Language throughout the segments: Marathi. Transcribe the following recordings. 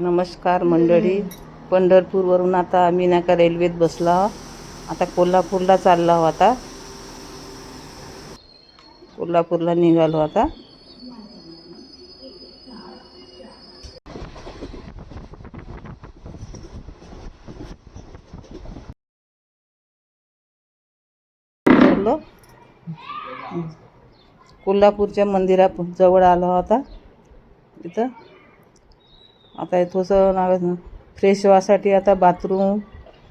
नमस्कार मंडळी. पंढरपूरवरून आता आम्ही नाही का रेल्वेत बसला आहो. आता कोल्हापूरला चाललो आहो आता. कोल्हापूरला निघालो आता. कोल्हापूरच्या मंदिरा जवळ आलो आता. इथं. आता हे थोडंसं फ्रेश व्हासाठी आता बाथरूम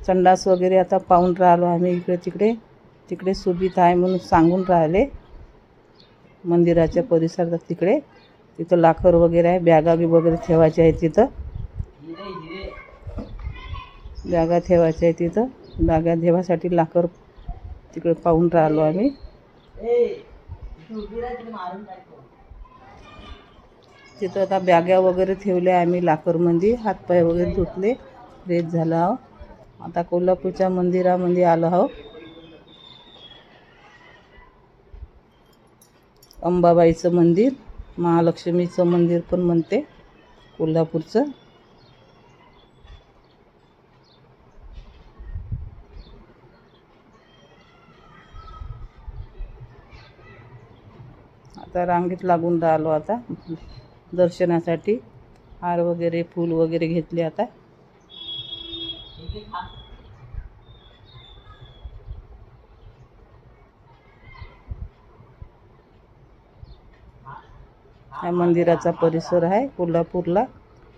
संडास वगैरे आता पाहून राहिलो आम्ही इकडे तिकडे. तिकडे सुबित आहे म्हणून सांगून राहिले. मंदिराच्या परिसरात तिकडे. तिथं लाकर वगैरे आहे बॅगा बी वगैरे ठेवायच्या आहेत तिथं. बॅगा ठेवायच्या आहे तिथं. बॅगा ठेवासाठी लाकर तिकडे पाहून राहिलो आम्ही. तिथं आता बॅग्या वगैरे ठेवल्या आम्ही लाकरमध्ये. हातपाय वगैरे धुतले. फ्रेश झालो आहो आता कोल्हापूरच्या मंदिरामध्ये आलो आहो अंबाबाईचं मंदिर. महालक्ष्मीचं मंदिर पण म्हणते. कोल्हापूरचं. आता रांगेत लागून राहिलो आता. दर्शनासाठी हार वगैरे फूल वगैरे घेतले आता. हा मंदिराचा परिसर आहे कोल्हापूरला.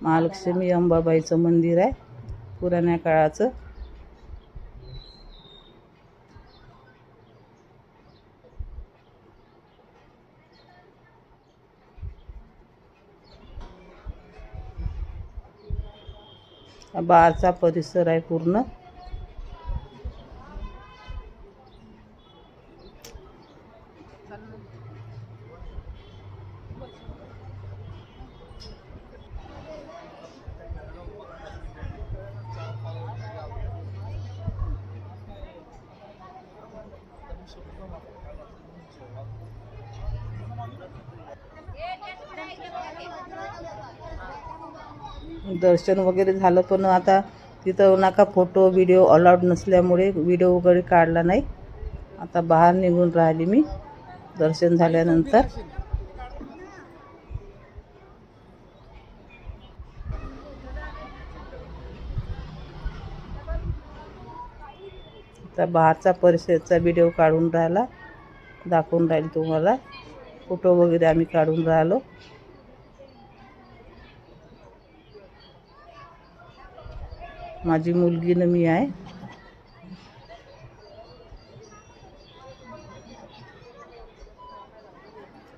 महालक्ष्मी अंबाबाईचं मंदिर आहे पुराण्या काळाचं. बारचा परिसर आहे पूर्ण. दर्शन वगैरे झालं पण आता तिथं नका फोटो व्हिडिओ अलाउड नसल्यामुळे व्हिडिओ वगैरे काढला नाही. आता बाहेर निघून राहिली मी दर्शन झाल्यानंतर. आता बाहेरचा परिसरचा व्हिडिओ काढून राहिला दाखवून राहील तुम्हाला. फोटो वगैरे आम्ही काढून राहिलो. माझी मुलगी मी आहे.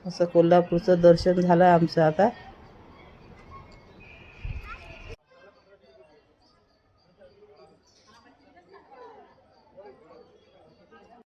असं कोल्हापूरचं दर्शन झालं आमचं आता.